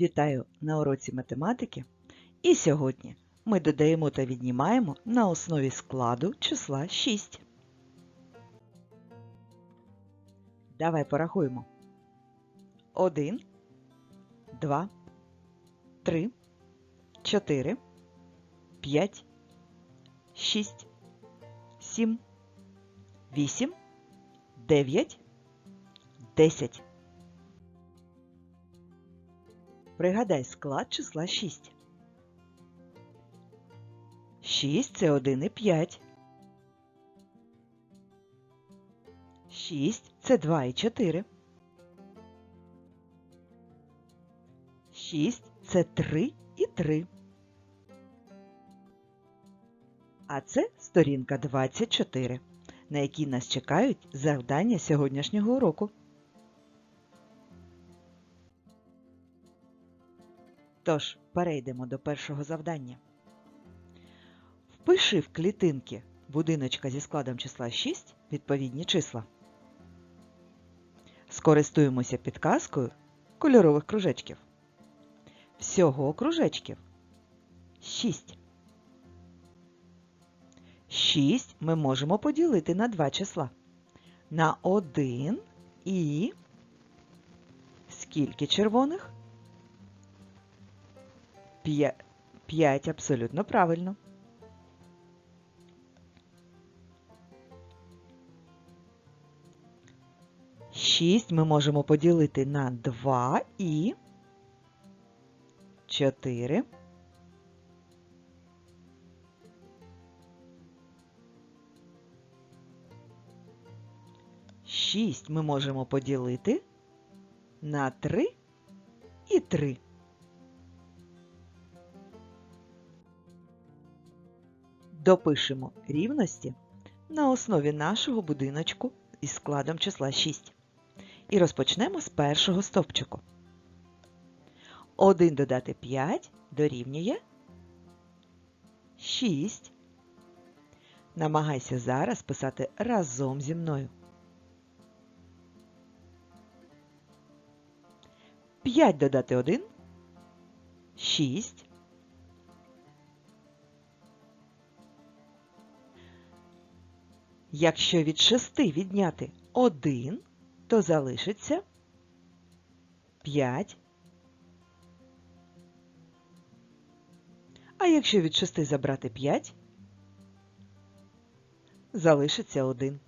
Вітаю на уроці математики. І сьогодні ми додаємо та віднімаємо на основі складу числа 6. Давай порахуємо. 1, 2, 3, 4, 5, 6, 7, 8, 9, 10. Пригадай склад числа 6. 6 це 1 і 5. 6 це 2 і 4. 6 це 3 і 3. А це сторінка 24, на якій нас чекають завдання сьогоднішнього уроку. Тож, перейдемо до першого завдання. Впиши в клітинки будиночка зі складом числа 6 відповідні числа. Скористуємося підказкою кольорових кружечків. Всього кружечків 6. 6 ми можемо поділити на два числа. На 1 і скільки червоних? 5 абсолютно правильно. Шість ми можемо поділити на 2 і 4. Шість ми можемо поділити на 3 і 3. Допишемо рівності на основі нашого будиночку із складом числа 6. І розпочнемо з першого стовпчику. 1 додати 5 дорівнює 6. Намагайся зараз писати разом зі мною. 5 додати 1 6. Якщо від 6 відняти 1, то залишиться 5. А якщо від 6 забрати 5, залишиться 1.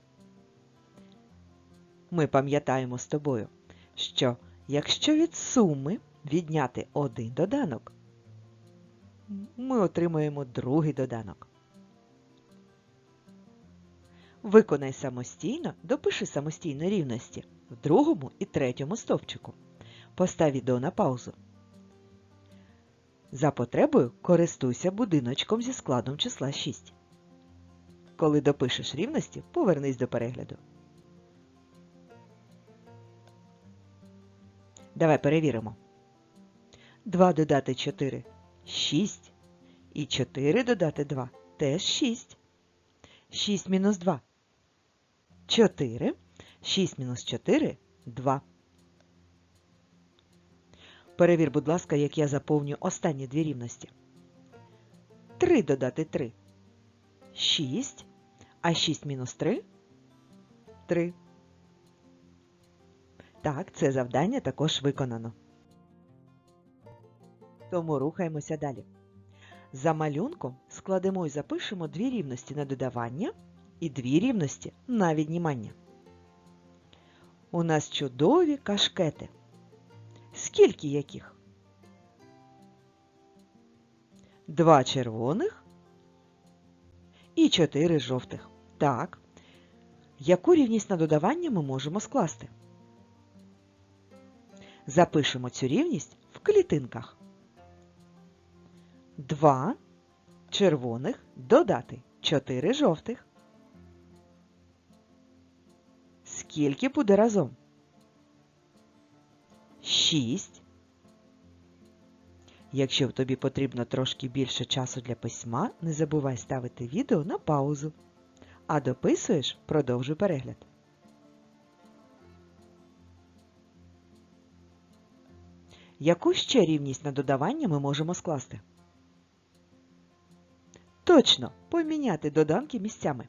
Ми пам'ятаємо з тобою, що якщо від суми відняти один доданок, ми отримаємо другий доданок. Виконай самостійно, допиши самостійно рівності в другому і третьому стовпчику. Постав відео на паузу. За потребою користуйся будиночком зі складом числа 6. Коли допишеш рівності, повернись до перегляду. Давай перевіримо. 2 додати 4 – 6. І 4 додати 2 – теж 6. 6 мінус 2 – 4. 6 мінус 4 – 2. Перевір, будь ласка, як я заповню останні дві рівності. 3 додати 3 – 6. А 6 мінус 3 – 3. Так, це завдання також виконано. Тому рухаємося далі. За малюнком складемо і запишемо дві рівності на додавання і дві рівності на віднімання. У нас чудові кашкети. Скільки яких? Два червоних і чотири жовтих. Так. Яку рівність на додавання ми можемо скласти? Запишемо цю рівність в клітинках. Два червоних додати чотири жовтих. Скільки буде разом? 6. Якщо тобі потрібно трошки більше часу для письма, не забувай ставити відео на паузу. А дописуєш, продовжуй перегляд. Яку ще рівність на додавання ми можемо скласти? Точно, поміняти доданки місцями.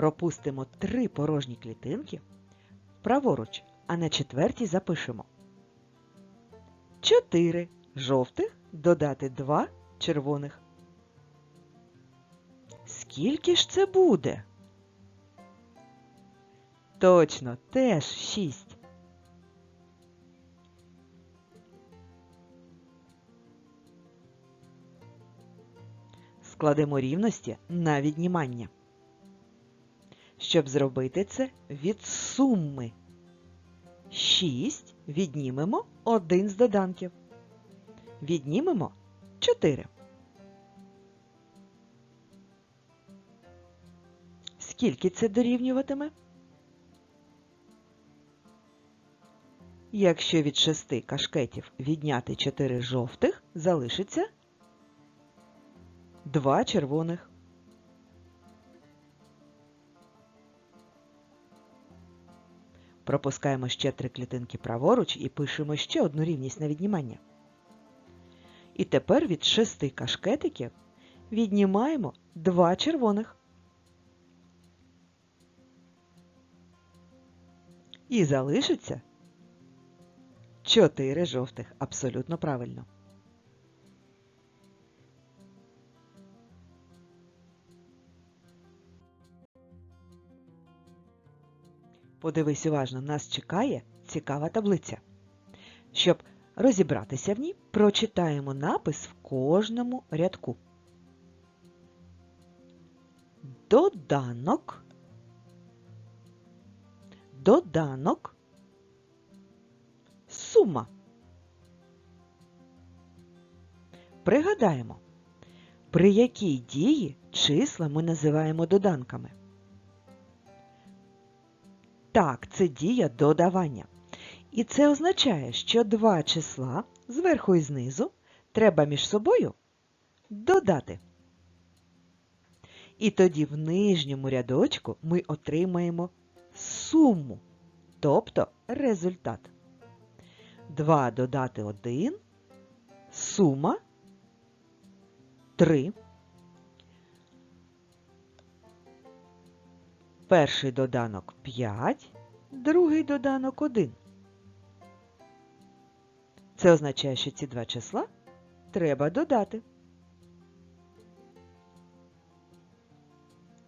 Пропустимо три порожні клітинки праворуч, а на четвертій запишемо 4 жовтих додати 2 червоних. Скільки ж це буде? Точно, теж 6. Складемо рівності на віднімання. Щоб зробити це від суми 6 віднімемо один з доданків. Віднімемо 4. Скільки це дорівнюватиме? Якщо від шести кашкетів відняти 4 жовтих, залишиться 2 червоних. Пропускаємо ще три клітинки праворуч і пишемо ще одну рівність на віднімання. І тепер від шести кашкетиків віднімаємо два червоних. І залишиться чотири жовтих. Абсолютно правильно. Подивись уважно, нас чекає цікава таблиця. Щоб розібратися в ній, прочитаємо напис в кожному рядку. Доданок. Доданок. Сума. Пригадаємо, при якій дії числа ми називаємо доданками. Так, це дія додавання. І це означає, що два числа зверху і знизу треба між собою додати. І тоді в нижньому рядочку ми отримаємо суму, тобто результат. 2 додати 1, сума 3. Перший доданок 5, другий доданок 1. Це означає, що ці два числа треба додати.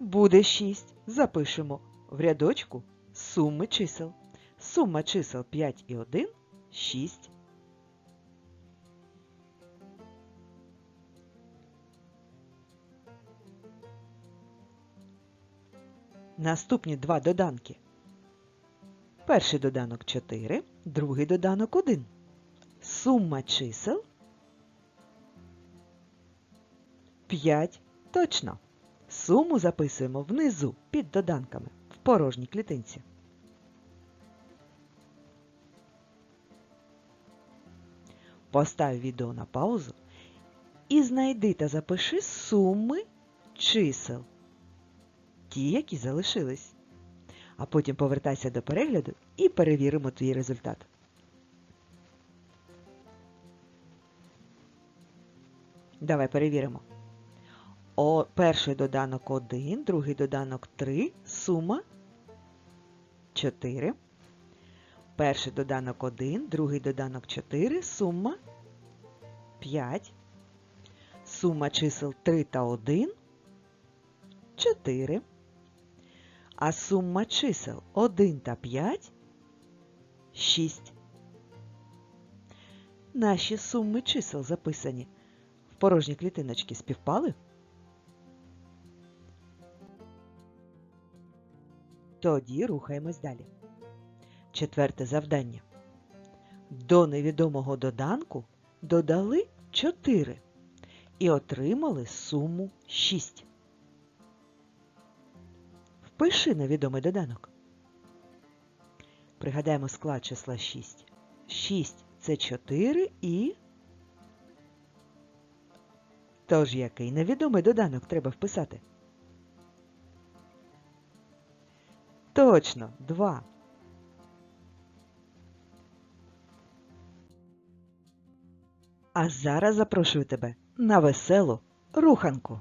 Буде 6. Запишемо в рядочку суми чисел. Сума чисел 5 і 1 6. Наступні два доданки. Перший доданок 4, другий доданок 1. Сума чисел 5. Точно. Суму записуємо внизу під доданками в порожній клітинці. Постав відео на паузу і знайди та запиши суми чисел ті, які залишились. А потім повертайся до перегляду і перевіримо твій результат. Давай перевіримо. О, Перший доданок 1, другий доданок 3, сума 4. Перший доданок 1, другий доданок 4, сума 5. Сума чисел 3 та 1 4. А сума чисел 1 та 5 6. Наші суми чисел записані в порожні клітиночки співпали? Тоді рухаємось далі. Четверте завдання. До невідомого доданку додали 4 і отримали суму 6. Впиши невідомий доданок. Пригадаємо склад числа 6. 6 це 4 і. Тож який невідомий доданок треба вписати? Точно, 2. А зараз запрошую тебе на веселу руханку.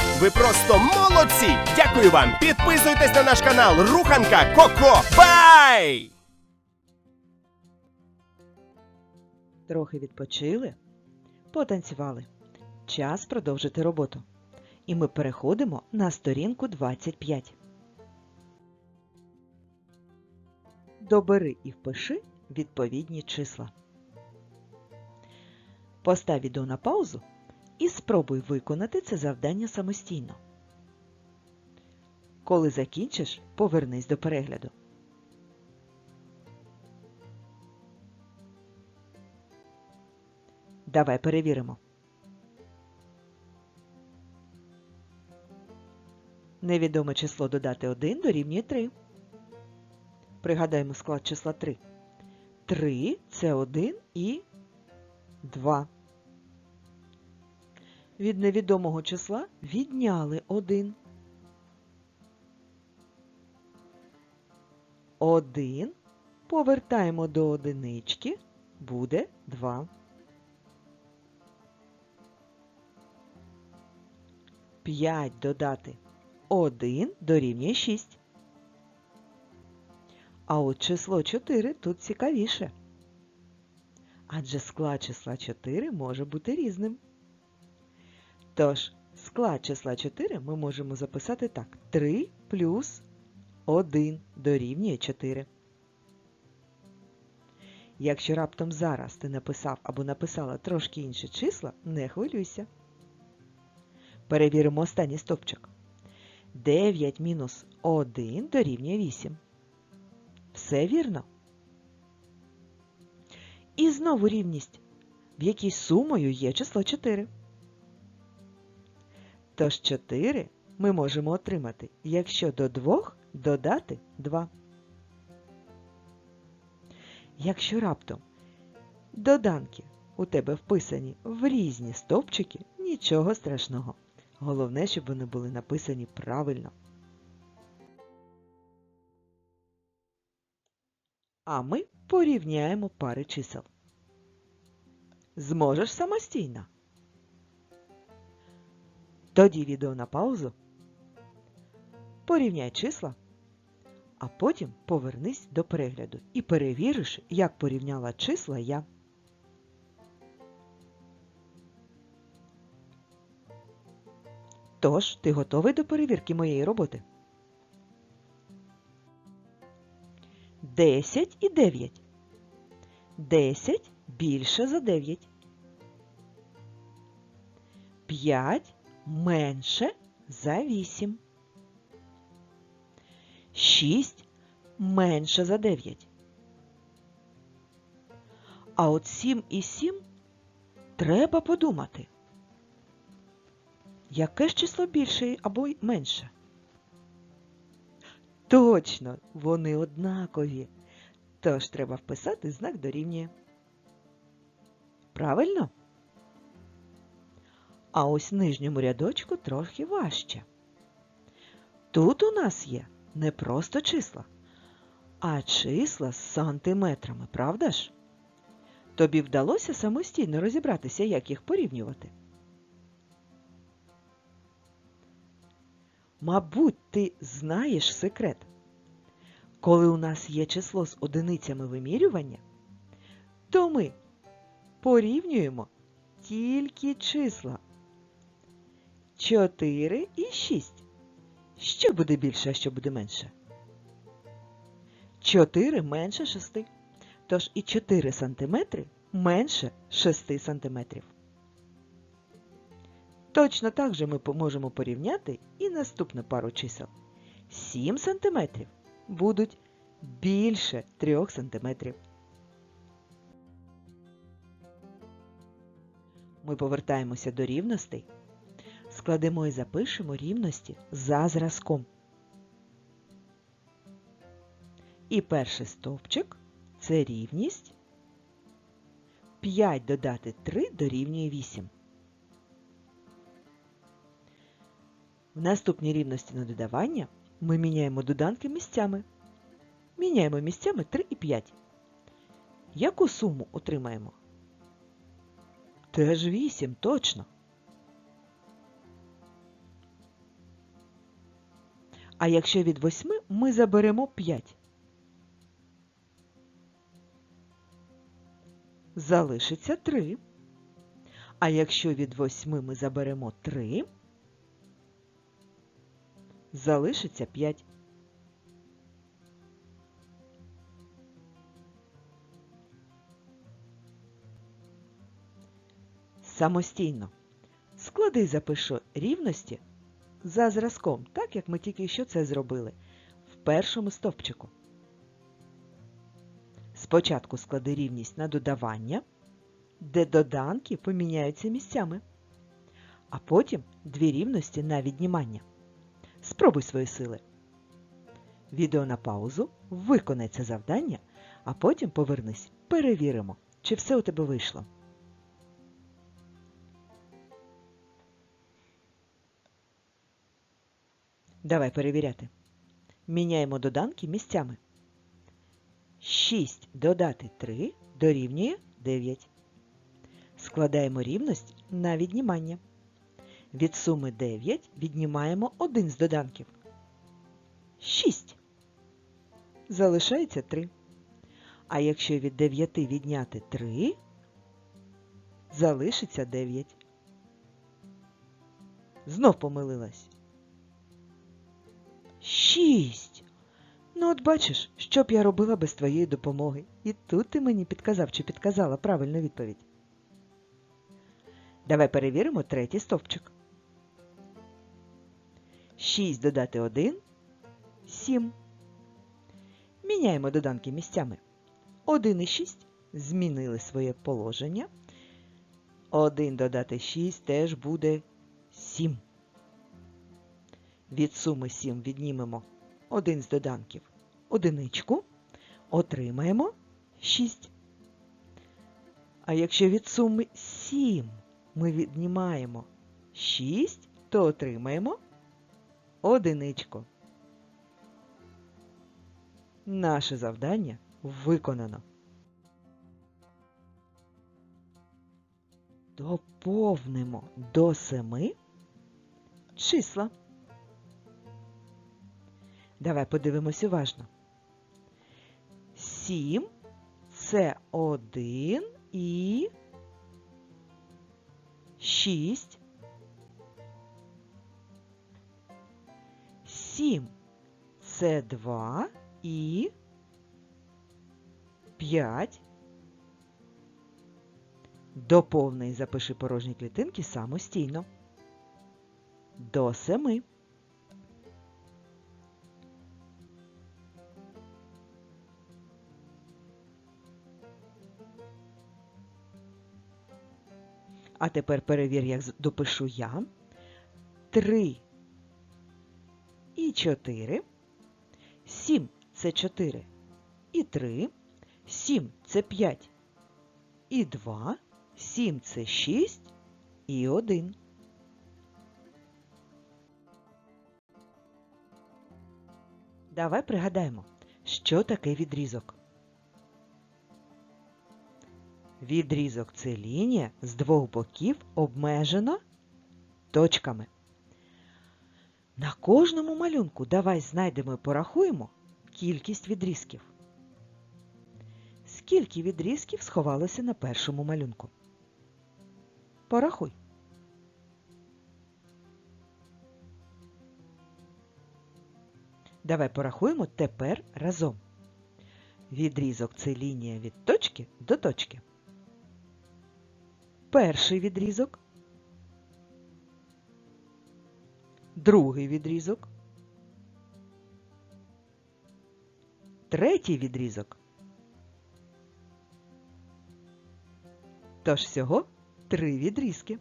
ви просто молодці! Дякую вам! Підписуйтесь на наш канал Руханка Коко. Бай! Трохи відпочили, потанцювали. Час продовжити роботу. І ми переходимо на сторінку 25. Добери і впиши відповідні числа. Постав відео на паузу і спробуй виконати це завдання самостійно. Коли закінчиш, повернись до перегляду. Давай перевіримо. Невідоме число додати 1 дорівнює 3. Пригадаємо склад числа 3. 3 це 1 і 2. Від невідомого числа відняли 1. 1 повертаємо до одинички, буде 2. 5 додати 1 дорівнює 6. А от число 4 тут цікавіше. Адже склад числа 4 може бути різним. Тож, склад числа 4 ми можемо записати так. 3 плюс 1 дорівнює 4. Якщо раптом зараз ти написав або написала трошки інші числа, не хвилюйся. Перевіримо останній стовпчик. 9 мінус 1 дорівнює 8. Все вірно. І знову рівність, в якій сумою є число 4. Тож 4 ми можемо отримати, якщо до 2 додати 2. Якщо раптом доданки у тебе вписані в різні стовпчики, нічого страшного. Головне, щоб вони були написані правильно. А ми порівняємо пари чисел. Зможеш самостійно? Тоді відео на паузу. Порівняй числа, а потім повернись до перегляду і перевіриш, як порівняла числа я. Тож, ти готовий до перевірки моєї роботи? 10 і 9. 10 більше за 9. 5 менше за 8. 6 менше за 9. А от 7 і 7 треба подумати. Яке ж число більше або менше? Точно, вони однакові. Тож треба вписати знак дорівнює. Правильно? А ось нижньому рядочку трохи важче. Тут у нас є не просто числа, а числа з сантиметрами, правда ж? Тобі вдалося самостійно розібратися, як їх порівнювати? Мабуть, ти знаєш секрет. Коли у нас є число з одиницями вимірювання, то ми порівнюємо тільки числа 4 і 6. Що буде більше, а що буде менше? 4 менше 6. Тож і 4 сантиметри менше 6 сантиметрів. Точно так же ми можемо порівняти і наступну пару чисел. 7 см будуть більше 3 см. Ми повертаємося до рівностей, складемо і запишемо рівності за зразком. І перший стовпчик це рівність 5 додати 3 дорівнює 8. В наступній рівності на додавання ми міняємо доданки місцями. Міняємо місцями 3 і 5. Яку суму отримаємо? Теж 8, точно. А якщо від 8 ми заберемо 5. Залишиться 3. А якщо від 8 ми заберемо 3, залишиться 5. Самостійно. Склади і запишу рівності за зразком, так як ми тільки що це зробили, в першому стовпчику. Спочатку склади рівність на додавання, де доданки поміняються місцями, а потім дві рівності на віднімання. Спробуй свої сили. Відео на паузу, виконай це завдання, а потім повернись. Перевіримо, чи все у тебе вийшло. Давай перевіряти. Міняємо доданки місцями. 6 додати 3 дорівнює 9. Складаємо рівність на віднімання. Від суми 9 віднімаємо один з доданків. 6. Залишається 3. А якщо від 9 відняти 3, залишиться 9. Знов помилилась. 6. Ну, от бачиш, що б я робила без твоєї допомоги. І тут ти мені підказав чи підказала правильну відповідь. Давай перевіримо третій стовпчик. 6 додати 1 – 7. Міняємо доданки місцями. 1 і 6 змінили своє положення. 1 додати 6 теж буде 7. Від суми 7 віднімемо один з доданків одиничку, отримаємо 6. А якщо від суми 7 ми віднімаємо 6, то отримаємо одиничку. Наше завдання виконано. Доповнимо до 7 числа. Давай подивимось уважно. 7 це 1 і 6. 7 це 2 і 5. Доповни і запиши порожні клітинки самостійно. До 7. А тепер перевір, як допишу я. 3 і 4. 7 це 4 і 3. 7 це 5 і 2. 7 це 6 і 1. Давай пригадаємо, що таке відрізок. Відрізок це лінія з двох боків обмежена точками. На кожному малюнку давай знайдемо і порахуємо кількість відрізків. Скільки відрізків сховалося на першому малюнку? Порахуй. Давай порахуємо тепер разом. Відрізок це лінія від точки до точки. Перший відрізок. Другий відрізок. Третій відрізок. Тож всього три відрізки.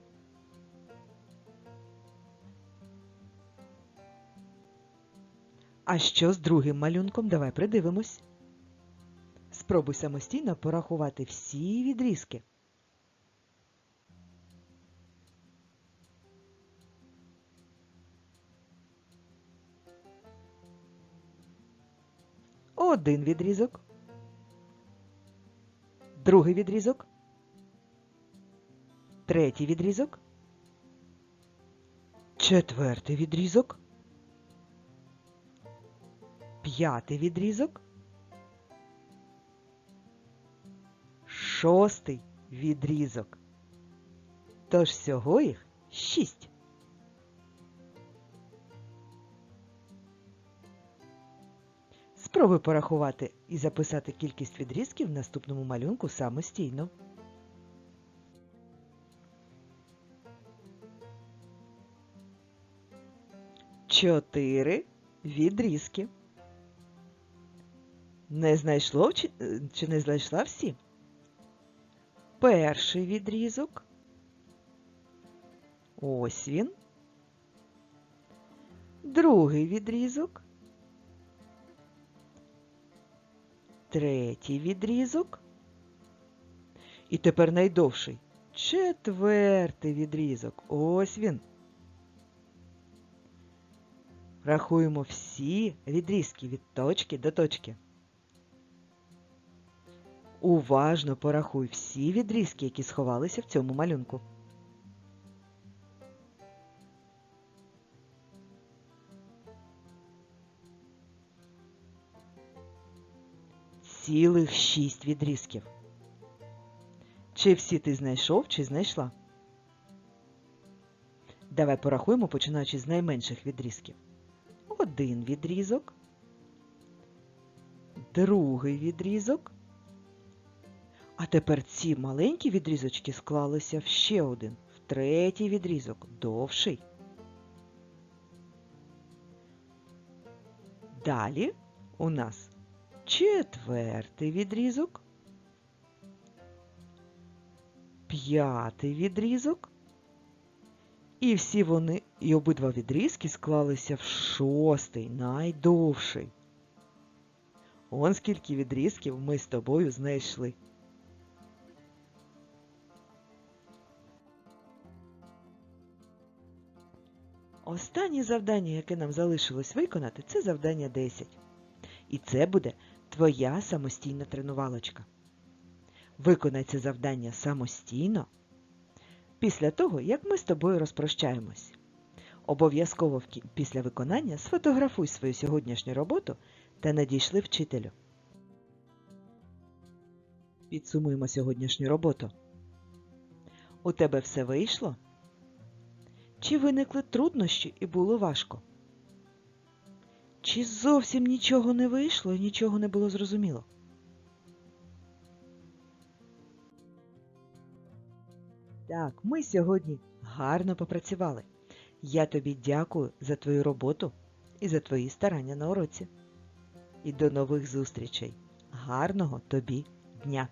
А що з другим малюнком? Давай придивимось. Спробуй самостійно порахувати всі відрізки. Один відрізок. Другий відрізок. Третій відрізок. Четвертий відрізок. П'ятий відрізок. Шостий відрізок. Тож всього їх шість. Спробуй порахувати і записати кількість відрізків в наступному малюнку самостійно. Чотири відрізки. Не знайшло е, чи не знайшла всі? Перший відрізок. Ось він. Другий відрізок. Третій відрізок. І тепер найдовший. Четвертий відрізок. Ось він. Рахуємо всі відрізки від точки до точки. Уважно порахуй всі відрізки, які сховалися в цьому малюнку. Цілих шість відрізків. Чи всі ти знайшов, чи знайшла? Давай порахуємо, починаючи з найменших відрізків. Один відрізок, другий відрізок. А тепер ці маленькі відрізочки склалися в ще один, в третій відрізок, довший. Далі у нас четвертий відрізок, п'ятий відрізок. І всі вони, і обидва відрізки склалися в шостий, найдовший. Он скільки відрізків ми з тобою знайшли. Останнє завдання, яке нам залишилось виконати, це завдання 10. І це буде твоя самостійна тренувалочка. Виконай це завдання самостійно після того, як ми з тобою розпрощаємось. Обов'язково після виконання сфотографуй свою сьогоднішню роботу та надійшли вчителю. Підсумуємо сьогоднішню роботу. У тебе все вийшло? Чи виникли труднощі і було важко? Чи зовсім нічого не вийшло і нічого не було зрозуміло? Так, ми сьогодні гарно попрацювали. Я тобі дякую за твою роботу і за твої старання на уроці. І до нових зустрічей. Гарного тобі дня!